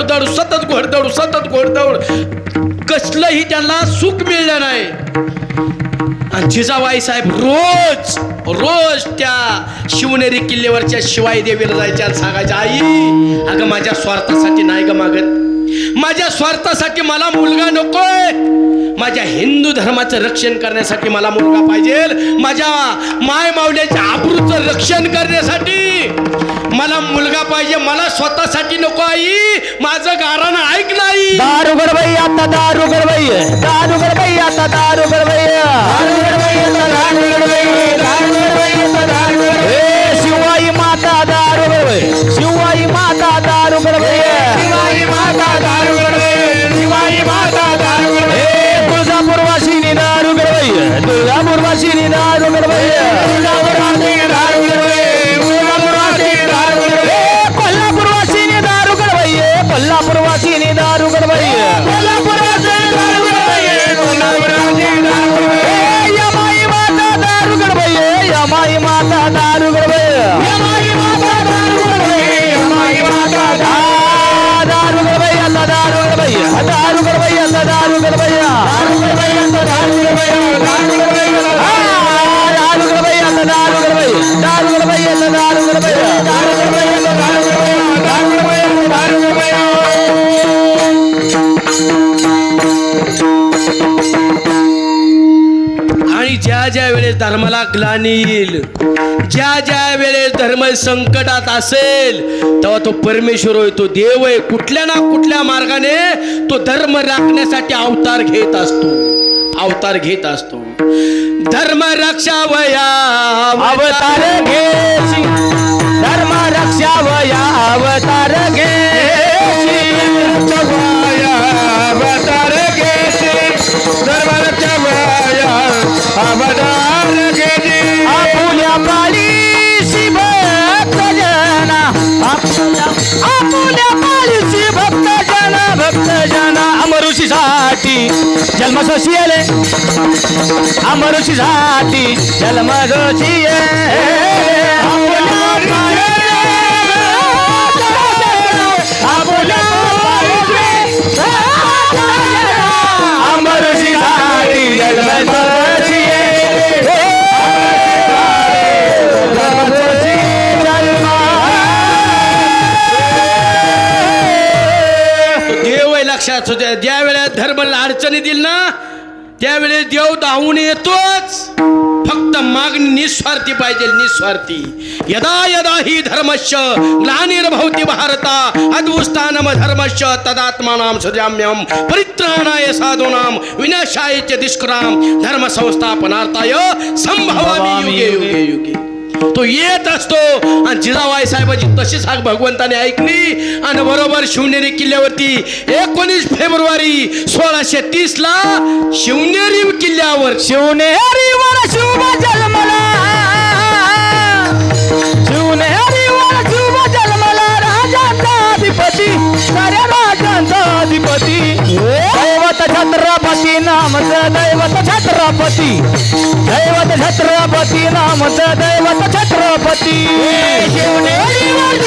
घोडदौड सतत घोडदौड सतत घोडदौड. कसलंही त्यांना सुख मिळलं नाही. आणि जिजाबाई साहेब रोज रोज त्या शिवनेरी किल्ल्यावरच्या शिवाई देवीला जायच्या सांगायच्या आई अगं माझ्या स्वार्थासाठी नाही ग मागत. माझ्या स्वार्थासाठी मला मुलगा नकोय. माझ्या हिंदू धर्माचं रक्षण करण्यासाठी मला मुलगा पाहिजे. माझ्या माय मावल्याच्या आबरूचं रक्षण करण्यासाठी मला मुलगा पाहिजे. मला स्वतःसाठी नको आई. माझं गारानं ऐक नाही. दारू गडबाई आता दारू गडबाई दारू गडबाई आता दारू गडबाई दारू गडबाई आता दारू गडबाई आणि ज्या ज्या वेळेस धर्माला ग्लानी येईल ज्या ज्या वेळेस धर्म संकटात असेल तेव्हा तो परमेश्वर होय तो देव आहे कुठल्या ना कुठल्या मार्गाने तो धर्म राखण्यासाठी अवतार घेत असतो. अवतार घेत असतो. धर्म रक्षा वया अवतार घेशी ऋषीसाठी जन्म सोशियले अमरुषीसाठी जन्म जोशीये जन्म तो लक्षात होत्या अडचणी दिल ना त्यावेळेस देव धावून येतोच. फक्त मागणी निस्वार्थी पाहिजे निस्वार्थी. यदा यदा ही धर्मश्च ग्लानिर्भवती भारता अद्वुस्थानम धर्मश्च तदात्मानाम सुजाम्यम परित्राणाय साधूनाम विनाशाय च दुष्कराम धर्म संस्थापनार्थाय संभवामी युगे युगे युगे. तो येत असतो. आणि जिजाबाई साहेबाची तशीच हाक भगवंताने ऐकली. आणि बरोबर शिवनेरी किल्ल्यावरती एकोणीस फेब्रुवारी सोळाशे तीस ला शिवनेरी किल्ल्यावर. शिवनेरीवर शुभ जन्मला. शिवनेरीवर शिवबा जन्मला राजांचा अधिपती साऱ्या राजांचा अधिपती छत्रपती नामचं दैवत छत्रपती. दैवत छत्रपती नामचं दैवत छत्रपती. शिवनेरीवर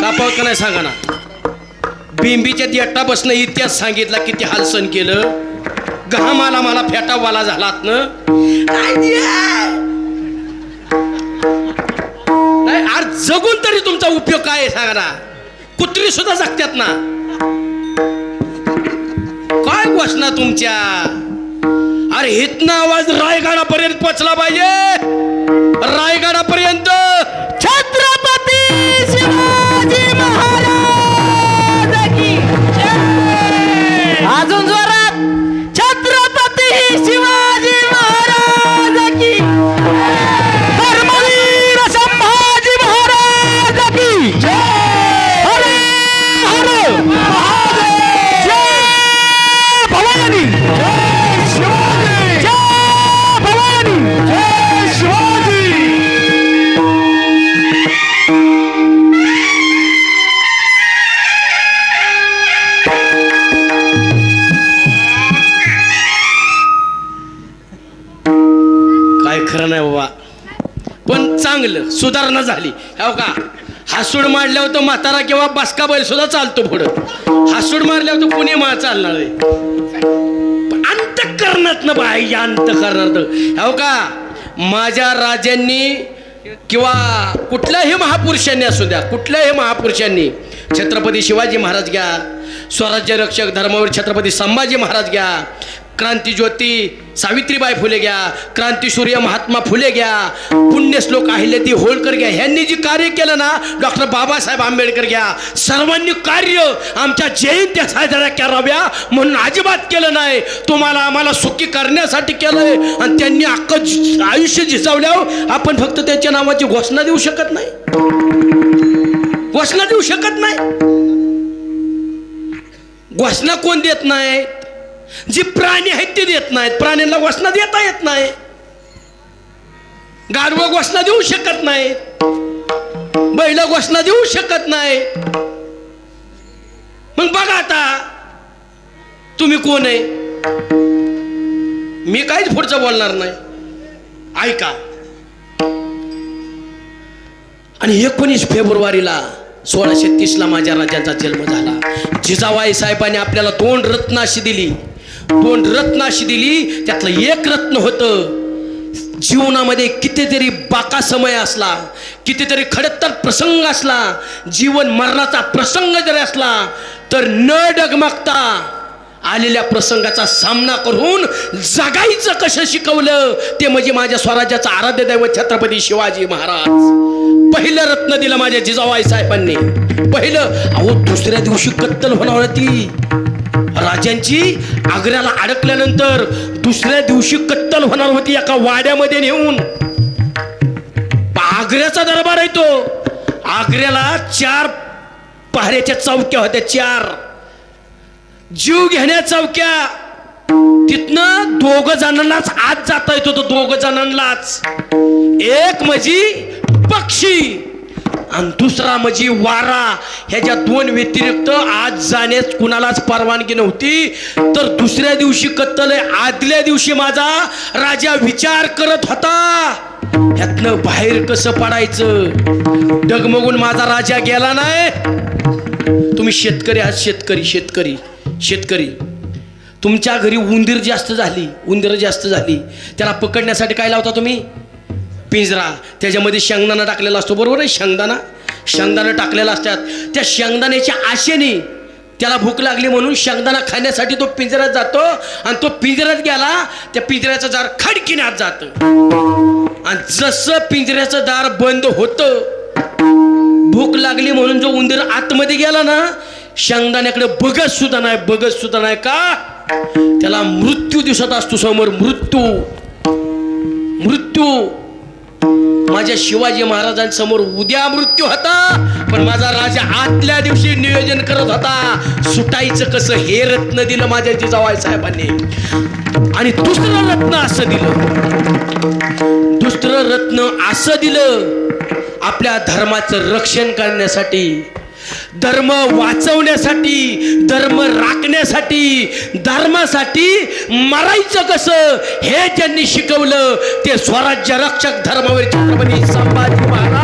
कापावत का नाही सांगा ना? बिंबीच्या देटा बसणं इतिहास सांगितला किती हालसन केलं. घामाला मला फेटावाला झालात ना. नाही आज जगून तरी तुमचा उपयोग काय आहे सांगा ना? कुत्री सुद्धा जगत्यात ना. काय घोषणा तुमच्या? अरे हितना आवाज रायगडापर्यंत पोचला पाहिजे. रायगडापर्यंत. अजून जोरात. छत्रपती शिवाजी महाराज की धर्मवीर संभाजी महाराज की हर हर. महादेव. जय भवानी. काय खरं नाही बाबा. पण चांगलं सुधारणा झाली. हो का हासूड मारल्यावर तो म्हातारा किंवा बसका बैल सुद्धा चालतो पुढं. हासूड मारल्यावर तो पुणे मा चालणार आहे? अंतकरणात ना बाह्य अंतकरणात. हो का माझ्या राजांनी किंवा कुठल्याही महापुरुषांनी असू द्या कुठल्याही महापुरुषांनी छत्रपती शिवाजी महाराज घ्या स्वराज्य रक्षक धर्मवीर छत्रपती संभाजी महाराज घ्या क्रांतीज्योती सावित्रीबाई फुले घ्या क्रांतीसूर्य महात्मा फुले घ्या पुण्यश्लोक अहिल्याती होळकर घ्या. ह्यांनी जी कार्य केलं ना डॉक्टर बाबासाहेब आंबेडकर घ्या. सर्वांनी कार्य आमच्या जयंत्या साजऱ्या कराव्या म्हणून अजिबात केलं नाही. तुम्हाला आम्हाला सुखी करण्यासाठी केलंय आणि त्यांनी अख्खं आयुष्य झिजावल्यावर आपण फक्त त्याच्या नावाची घोषणा देऊ शकत नाही. घोषणा देऊ शकत नाही. घोषणा कोण देत नाही? जी प्राणी आहेत ते देत नाहीत. प्राण्यांना वसना देता येत नाही. गाढवं घोषणा देऊ शकत नाही. बैल घोषणा देऊ शकत नाही. मग बघा आता तुम्ही कोण आहे? मी काहीच पुढचं बोलणार नाही. ऐका. आणि एकोणीस फेब्रुवारीला सोळाशे तीसला माझ्या राजाचा जन्म झाला. जिजाबाई साहेबांनी आपल्याला दोन रत्न अशी दिली. दोन रत्न अशी दिली त्यातलं एक रत्न होतं. जीवनामध्ये कितीतरी बाका समय असला कितीतरी खडतर प्रसंग असला जीवन मरणाचा प्रसंग जरी असला तर न डगमगता आलेल्या प्रसंगाचा सामना करून जगायचं कसं शिकवलं ते म्हणजे माझ्या स्वराज्याचा आराध्य दैवत छत्रपती शिवाजी महाराज. पहिलं रत्न दिलं माझ्या जिजाबाई साहेबांनी. पहिलं अहो दुसऱ्या दिवशी कत्तल होणार होती. राजांची आग्र्याला अडकल्यानंतर दुसऱ्या दिवशी कत्तल होणार होती एका वाड्यामध्ये नेऊन. आग्र्याचा दरबार आहे तो. आग्र्याला चार पहाऱ्याच्या चौक्या होत्या चार. जीव घेण्या चौक्या. तिथनं दोघ जणांनाच आत जाता येतो तो दोघ जणांनाच. एक म्हणजे पक्षी. आणि दुसरा म्हणजे वारा. ह्याच्या दोन व्यतिरिक्त आज जाण्यास कुणालाच परवानगी नव्हती. तर दुसऱ्या दिवशी कत्तल आदल्या दिवशी माझा राजा विचार करत होता. ह्यातनं बाहेर कसं पडायचं? डगमगून माझा राजा गेला नाही. तुम्ही शेतकरी आहात शेतकरी शेतकरी शेतकरी. तुमच्या घरी उंदीर जास्त झाली उंदीर जास्त झाली. त्याला पकडण्यासाठी काय लावता तुम्ही? पिंजरा. त्याच्यामध्ये शेंगदाणा टाकलेला असतो बरोबर आहे? शेंगदाणा. शेंगदाणा टाकलेला असतात. त्या शेंगदाण्याच्या आशेने त्याला भूक लागली म्हणून शेंगदाणा खाण्यासाठी तो पिंजऱ्यात जातो आणि तो पिंजऱ्यात गेला त्या पिंजऱ्याचं दार खडकीने आत जातं. आणि जसं पिंजऱ्याचं दार बंद होतं भूक लागली म्हणून जो उंदीर आतमध्ये गेला ना शेंगदाण्याकडे बघत सुद्धा नाही बघत सुद्धा नाही का? त्याला मृत्यू दिसत असतो समोर मृत्यू. मृत्यू. माझ्या शिवाजी महाराजांसमोर उद्या मृत्यू होता पण माझा राजा आतल्या दिवशी नियोजन करत होता सुटायचं कसं हे रत्न दिलं माझ्या जिजाबाई साहेबांनी. आणि दुसरं रत्न असं दिलं. दुसरं रत्न असं दिलं आपल्या धर्माचं रक्षण करण्यासाठी धर्म वाचवण्यासाठी धर्म राखण्यासाठी धर्मासाठी मरायचं कसं? हे ज्यांनी शिकवलं ते स्वराज्य रक्षक धर्मवीर छत्रपती संभाजी महाराज.